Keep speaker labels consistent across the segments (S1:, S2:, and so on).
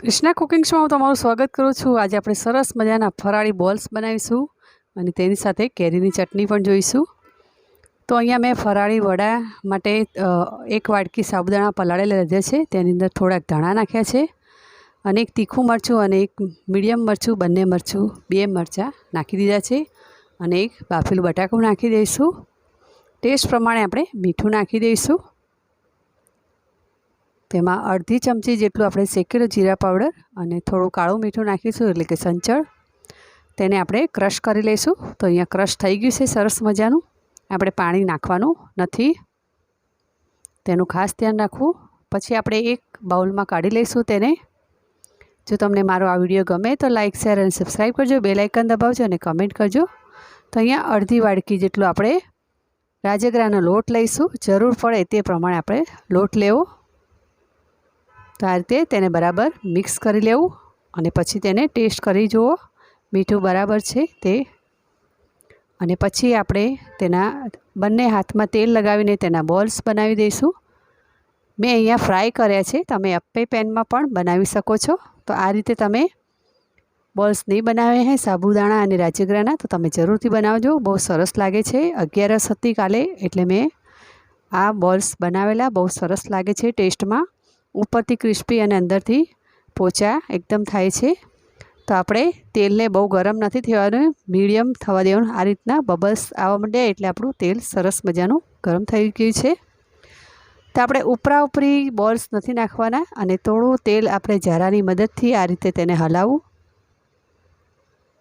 S1: Krishna cooking શોમાં તમારું સ્વાગત કરું છું. આજે આપણે સરસ મજાના ફરાળી બોલ્સ બનાવીશું અને તેની સાથે કેરીની ચટણી પણ જોઈશું. તો અહીંયા મેં ફરાળી વડા માટે એક વાટકી સાબુદાણા પલાળેલા લીધા છે. તેની અંદર થોડાક ધાણા નાખ્યા છે અને એક તીખું મરચું અને એક મીડિયમ મરચું, બંને મરચું, બે મરચાં નાખી દીધા છે અને એક બાફેલું બટાકું નાખી દઈશું. ટેસ્ટ પ્રમાણે આપણે મીઠું નાખી દઈશું. તેમાં અડધી ચમચી જેટલું આપણે શેકેલું જીરા પાવડર અને થોડું કાળું મીઠું નાખીશું, એટલે કે સંચળ. તેને આપણે ક્રશ કરી લઈશું. તો અહીંયા ક્રશ થઈ ગયું છે, સરસ મજાનું. આપણે પાણી નાખવાનું નથી. તેનું ખાસ ધ્યાન રાખવું. પછી આપણે એક બાઉલમાં કાઢી લઈશું તેને. જો તમને મારો આ વીડિયો ગમે તો લાઇક શેર અને સબસ્ક્રાઈબ કરજો. બે લાઇકન દબાવજો અને કમેન્ટ કરજો. તો અહીંયા અડધી વાડકી જેટલું આપણે રાજગરાનો લોટ લઈશું. જરૂર પડે તે પ્રમાણે આપણે લોટ લેવો. તો આ રીતે તેને બરાબર મિક્સ કરી લેવું અને પછી તેને ટેસ્ટ કરી જુઓ. મીઠું બરાબર છે તે. અને પછી આપણે તેના બંને હાથમાં તેલ લગાવીને તેના બોલ્સ બનાવી દઈશું. મેં અહીંયા ફ્રાય કર્યા છે. તમે અપ્પે પેનમાં પણ બનાવી શકો છો. તો આ રીતે તમે બોલ્સ નહીં બનાવ્યા હે, સાબુદાણા અને રાજગરાના, તો તમે જરૂરથી બનાવજો. બહુ સરસ લાગે છે. અગિયારસ હતી કાલે એટલે મેં આ બોલ્સ બનાવેલા. બહુ સરસ લાગે છે ટેસ્ટમાં. ઉપરથી ક્રિસ્પી અને અંદરથી પોચા એકદમ થાય છે. તો આપણે તેલને બહુ ગરમ નથી થવાનું, મીડિયમ થવા દેવાનું. આ રીતના બબલ્સ આવવા માંડ્યા એટલે આપણું તેલ સરસ મજાનું ગરમ થઈ ગયું છે. તો આપણે ઉપરા ઉપરી બોલ્સ નથી નાખવાના અને થોડું તેલ આપણે જરાની મદદથી આ રીતે તેને હલાવવું.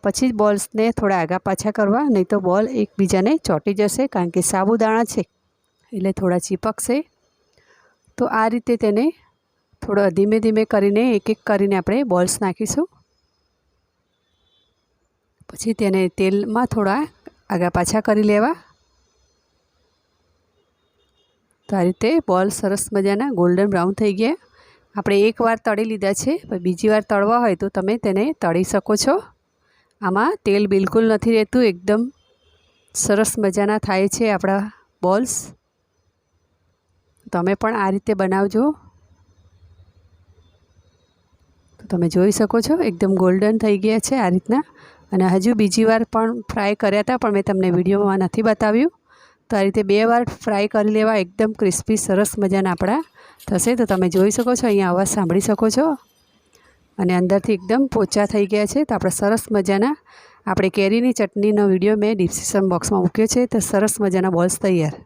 S1: પછી જ બોલ્સને થોડા આગા પાછા કરવા, નહીં તો બોલ એકબીજાને ચોંટી જશે કારણ કે સાબુદાણા છે એટલે થોડા ચીપકશે. તો આ રીતે તેને થોડો ધીમે ધીમે કરીને એક એક કરીને આપણે બોલ્સ નાખીશું. પછી તેને તેલમાં થોડા આગા પાછા કરી લેવા. તો આ રીતે બોલ સરસ મજાના ગોલ્ડન બ્રાઉન થઈ ગયા. આપણે એકવાર તળી લીધા છે બીજી વાર તળવા હોય તો તમે તેને તળી શકો છો. આમાં તેલ બિલકુલ નથી રહેતું, એકદમ સરસ મજાના થાય છે આપણા બોલ્સ. તમે પણ આ રીતે બનાવજો. તો તમે જોઈ શકો છો, એકદમ ગોલ્ડન થઈ ગયા છે આ રીતના. અને હજુ બીજી વાર પણ ફ્રાય કર્યા હતા, પણ મેં તમને વિડીયોમાં નથી બતાવ્યું. તો આ રીતે બે વાર ફ્રાય કરી લેવા, એકદમ ક્રિસ્પી સરસ મજાના આપણા થશે. તો તમે જોઈ શકો છો, અહીંયા અવાજ સાંભળી શકો છો. અને અંદરથી એકદમ પોચા થઈ ગયા છે. તો આપણે સરસ મજાના, આપણે કેરીની ચટણીનો વીડિયો મેં ડિસ્ક્રિપ્શન બોક્સમાં મૂક્યો છે. તો સરસ મજાના બોલ્સ તૈયાર.